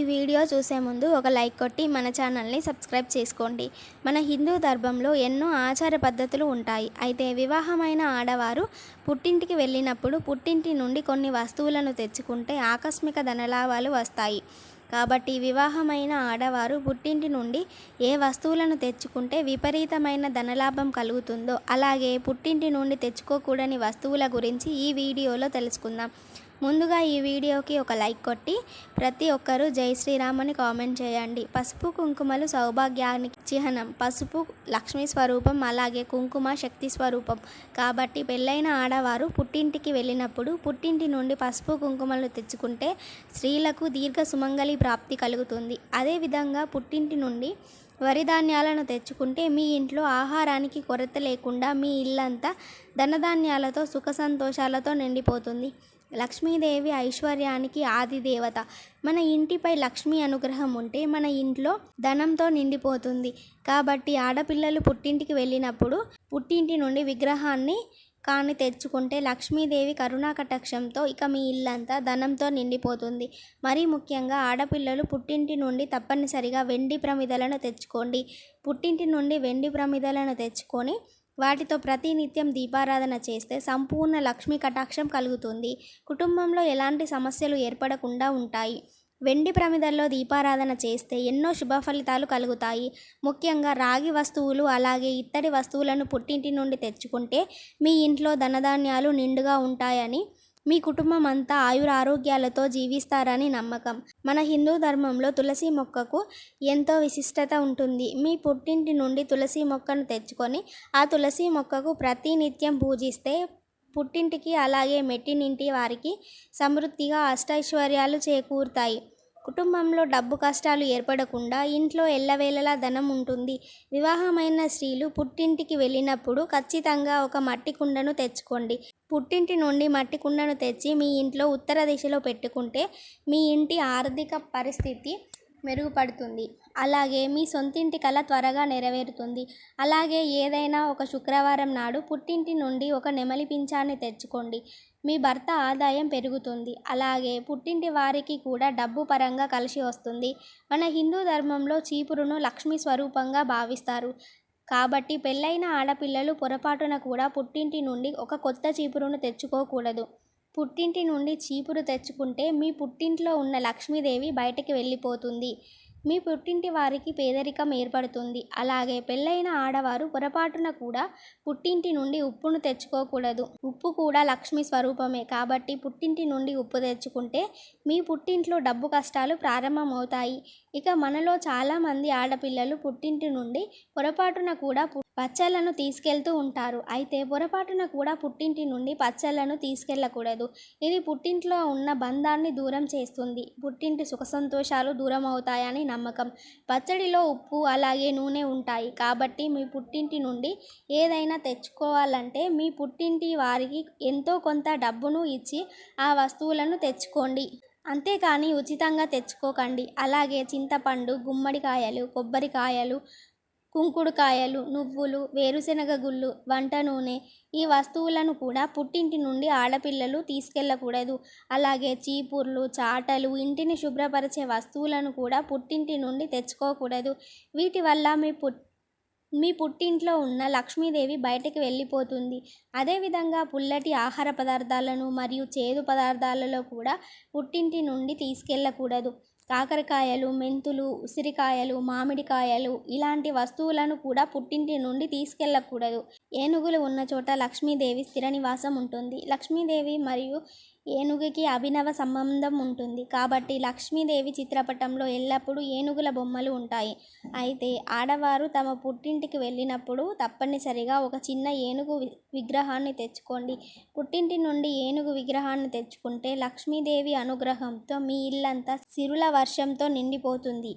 ఈ వీడియో చూసే ముందు ఒక లైక్ కొట్టి మన ఛానల్ని సబ్స్క్రైబ్ చేసుకోండి. మన హిందూ ధర్మంలో ఎన్నో ఆచార పద్ధతులు ఉంటాయి. అయితే వివాహమైన ఆడవారు పుట్టింటికి వెళ్ళినప్పుడు పుట్టింటి నుండి కొన్ని వస్తువులను తెచ్చుకుంటే ఆకస్మిక ధనలాభాలు వస్తాయి. కాబట్టి వివాహమైన ఆడవారు పుట్టింటి నుండి ఏ వస్తువులను తెచ్చుకుంటే విపరీతమైన ధనలాభం కలుగుతుందో అలాగే పుట్టింటి నుండి తెచ్చుకోకూడని వస్తువుల గురించి ఈ వీడియోలో తెలుసుకుందాం. ముందుగా ఈ వీడియోకి ఒక లైక్ కొట్టి ప్రతి ఒక్కరూ జై శ్రీరామ్ అని కామెంట్ చేయండి. పసుపు కుంకుమలు సౌభాగ్యానికి చిహ్నం. పసుపు లక్ష్మీ స్వరూపం అలాగే కుంకుమ శక్తి స్వరూపం. కాబట్టి పెళ్ళైన ఆడవారు పుట్టింటికి వెళ్ళినప్పుడు పుట్టింటి నుండి పసుపు కుంకుమలు తెచ్చుకుంటే స్త్రీలకు దీర్ఘ సుమంగళి ప్రాప్తి కలుగుతుంది. అదేవిధంగా పుట్టింటి నుండి వరి ధాన్యాలను తెచ్చుకుంటే మీ ఇంట్లో ఆహారానికి కొరత లేకుండా మీ ఇల్లంతా ధనధాన్యాలతో సుఖ సంతోషాలతో నిండిపోతుంది. లక్ష్మీదేవి ఐశ్వర్యానికి ఆది దేవత. మన ఇంటిపై లక్ష్మీ అనుగ్రహం ఉంటే మన ఇంట్లో ధనంతో నిండిపోతుంది. కాబట్టి ఆడపిల్లలు పుట్టింటికి వెళ్ళినప్పుడు పుట్టింటి నుండి విగ్రహాన్ని కానీ తెచ్చుకుంటే లక్ష్మీదేవి కరుణా కటాక్షంతో ఇక మీ ఇల్లంతా ధనంతో నిండిపోతుంది. మరీ ముఖ్యంగా ఆడపిల్లలు పుట్టింటి నుండి తప్పనిసరిగా వెండి ప్రమిదలను తెచ్చుకోండి. పుట్టింటి నుండి వెండి ప్రమిదలను తెచ్చుకొని వాటితో ప్రతినిత్యం దీపారాధన చేస్తే సంపూర్ణ లక్ష్మీ కటాక్షం కలుగుతుంది. కుటుంబంలో ఎలాంటి సమస్యలు ఏర్పడకుండా ఉంటాయి. వెండి ప్రమిదల్లో దీపారాధన చేస్తే ఎన్నో శుభ ఫలితాలు కలుగుతాయి. ముఖ్యంగా రాగి వస్తువులు అలాగే ఇత్తడి వస్తువులను పుట్టింటి నుండి తెచ్చుకుంటే మీ ఇంట్లో ధనధాన్యాలు నిండుగా ఉంటాయని మీ కుటుంబం అంతా ఆయురారోగ్యాలతో జీవిస్తారని నమ్మకం. మన హిందూ ధర్మంలో తులసి మొక్కకు ఎంతో విశిష్టత ఉంటుంది. మీ పుట్టింటి నుండి తులసి మొక్కను తెచ్చుకొని ఆ తులసి మొక్కకు ప్రతినిత్యం పూజిస్తే పుట్టింటికి అలాగే మెట్టినింటి వారికి సమృద్ధిగా అష్టైశ్వర్యాలు చేకూరుతాయి. కుటుంబంలో డబ్బు కష్టాలు ఏర్పడకుండా ఇంట్లో ఎల్లవేళలా ధనం ఉంటుంది. వివాహమైన స్త్రీలు పుట్టింటికి వెళ్ళినప్పుడు ఖచ్చితంగా ఒక మట్టి కుండను తెచ్చుకోండి. పుట్టింటి నుండి మట్టి కుండను తెచ్చి మీ ఇంట్లో ఉత్తర దిశలో పెట్టుకుంటే మీ ఇంటి ఆర్థిక పరిస్థితి మెరుగుపడుతుంది. అలాగే మీ సొంతింటి కళ త్వరగా నెరవేరుతుంది. అలాగే ఏదైనా ఒక శుక్రవారం నాడు పుట్టింటి నుండి ఒక నెమలి పింఛాన్ని తెచ్చుకోండి. మీ భర్త ఆదాయం పెరుగుతుంది. అలాగే పుట్టింటి వారికి కూడా డబ్బు పరంగా కలిసి వస్తుంది. మన హిందూ ధర్మంలో చీపురును లక్ష్మీ స్వరూపంగా భావిస్తారు. కాబట్టి పెళ్ళైన ఆడపిల్లలు పొరపాటున కూడా పుట్టింటి నుండి ఒక కొత్త చీపురును తెచ్చుకోకూడదు. పుట్టింటి నుండి చీపురు తెచ్చుకుంటే మీ పుట్టింట్లో ఉన్న లక్ష్మీదేవి బయటకి వెళ్ళిపోతుంది. మీ పుట్టింటి వారికి పేదరికం ఏర్పడుతుంది. అలాగే పెళ్ళైన ఆడవారు పొరపాటున కూడా పుట్టింటి నుండి ఉప్పును తెచ్చుకోకూడదు. ఉప్పు కూడా లక్ష్మి స్వరూపమే. కాబట్టి పుట్టింటి నుండి ఉప్పు తెచ్చుకుంటే మీ పుట్టింట్లో డబ్బు కష్టాలు ప్రారంభమవుతాయి. ఇక మనలో చాలామంది ఆడపిల్లలు పుట్టింటి నుండి పొరపాటున కూడా పచ్చళ్ళను తీసుకెళ్తూ ఉంటారు. అయితే పొరపాటున కూడా పుట్టింటి నుండి పచ్చళ్ళను తీసుకెళ్ళకూడదు ఇది పుట్టింట్లో ఉన్న బంధాన్ని దూరం చేస్తుంది. పుట్టింటి సుఖ సంతోషాలు దూరం అవుతాయని నమ్మకం. పచ్చడిలో ఉప్పు అలాగే నూనె ఉంటాయి. కాబట్టి మీ పుట్టింటి నుండి ఏదైనా తెచ్చుకోవాలంటే మీ పుట్టింటి వారికి ఎంతో కొంత డబ్బును ఇచ్చి ఆ వస్తువులను తెచ్చుకోండి. అంతేకాని ఉచితంగా తెచ్చుకోకండి. అలాగే చింతపండు గుమ్మడికాయలు కొబ్బరికాయలు కుంకుడుకాయలు నువ్వులు వేరుశనగ గుళ్ళు వంట నూనె ఈ వస్తువులను కూడా పుట్టింటి నుండి ఆడపిల్లలు తీసుకెళ్ళకూడదు అలాగే చీపుర్లు చాటలు ఇంటిని శుభ్రపరిచే వస్తువులను కూడా పుట్టింటి నుండి తెచ్చుకోకూడదు. వీటి వల్ల మీ పుట్ మీ పుట్టింట్లో ఉన్న లక్ష్మీదేవి బయటకు వెళ్ళిపోతుంది. అదేవిధంగా పుల్లటి ఆహార పదార్థాలను మరియు చేదు పదార్థాలలో కూడా పుట్టింటి నుండి తీసుకెళ్ళకూడదు కాకరకాయలు మెంతులు ఉసిరికాయలు మామిడికాయలు ఇలాంటి వస్తువులను కూడా పుట్టింటి నుండి తీసుకెళ్ళకూడదు. ఏనుగులు ఉన్న చోట లక్ష్మీదేవి స్థిర నివాసం ఉంటుంది. లక్ష్మీదేవి మరియు ఏనుగుకి అభినవ సంబంధం ఉంటుంది. కాబట్టి లక్ష్మీదేవి చిత్రపటంలో ఎల్లప్పుడూ ఏనుగుల బొమ్మలు ఉంటాయి. అయితే ఆడవారు తమ పుట్టింటికి వెళ్ళినప్పుడు తప్పనిసరిగా ఒక చిన్న ఏనుగు విగ్రహాన్ని తెచ్చుకోండి. పుట్టింటి నుండి ఏనుగు విగ్రహాన్ని తెచ్చుకుంటే లక్ష్మీదేవి అనుగ్రహంతో మీ ఇల్లంతా సిరుల వర్షంతో నిండిపోతుంది.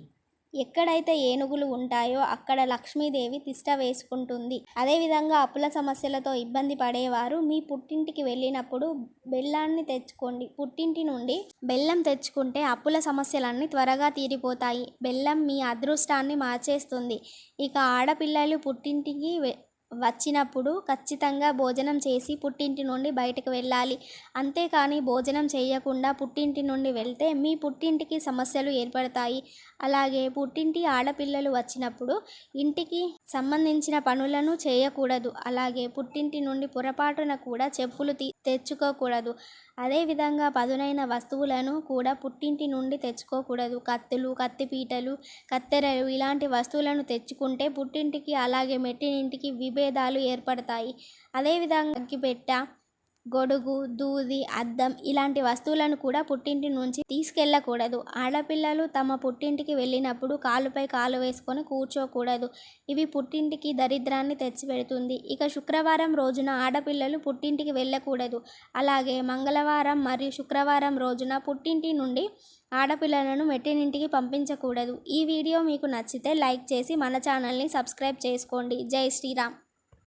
ఎక్కడైతే ఏనుగులు ఉంటాయో అక్కడ లక్ష్మీదేవి తిష్ట వేసుకుంటుంది. అదేవిధంగా అప్పుల సమస్యలతో ఇబ్బంది పడేవారు. మీ పుట్టింటికి వెళ్ళినప్పుడు బెల్లాన్ని తెచ్చుకోండి. పుట్టింటి నుండి బెల్లం తెచ్చుకుంటే అప్పుల సమస్యలన్నీ త్వరగా తీరిపోతాయి. బెల్లం మీ అదృష్టాన్ని మార్చేస్తుంది. ఇక ఆడపిల్లలు పుట్టింటికి వచ్చినప్పుడు ఖచ్చితంగా భోజనం చేసి పుట్టింటి నుండి బయటకు వెళ్ళాలి. అంతేకాని భోజనం చేయకుండా పుట్టింటి నుండి వెళ్తే మీ పుట్టింటికి సమస్యలు ఏర్పడతాయి. అలాగే పుట్టింటి ఆడపిల్లలు వచ్చినప్పుడు ఇంటికి సంబంధించిన పనులను చేయకూడదు. అలాగే పుట్టింటి నుండి పొరపాటున కూడా చెప్పులు తీ తెచ్చుకోకూడదు. అదేవిధంగా పదునైన వస్తువులను కూడా పుట్టింటి నుండి తెచ్చుకోకూడదు. కత్తులు కత్తిపీటలు కత్తెరలు ఇలాంటి వస్తువులను తెచ్చుకుంటే పుట్టింటికి అలాగే మెట్టినింటికి విభేదాలు ఏర్పడతాయి. అదేవిధంగా అగ్గిపెట్ట గొడుగు దూది అద్దం ఇలాంటి వస్తువులను కూడా పుట్టింటి నుంచి తీసుకెళ్ళకూడదు. ఆడపిల్లలు తమ పుట్టింటికి వెళ్ళినప్పుడు కాలుపై కాలు వేసుకొని కూర్చోకూడదు. ఇవి పుట్టింటికి దరిద్రాన్ని తెచ్చిపెడుతుంది. ఇక శుక్రవారం రోజున ఆడపిల్లలు పుట్టింటికి వెళ్ళకూడదు. అలాగే మంగళవారం మరియు శుక్రవారం రోజున పుట్టింటి నుండి ఆడపిల్లలను మెట్టినింటికి పంపించకూడదు. ఈ వీడియో మీకు నచ్చితే లైక్ చేసి మన ఛానల్ని సబ్స్క్రైబ్ చేసుకోండి. జై శ్రీరామ్.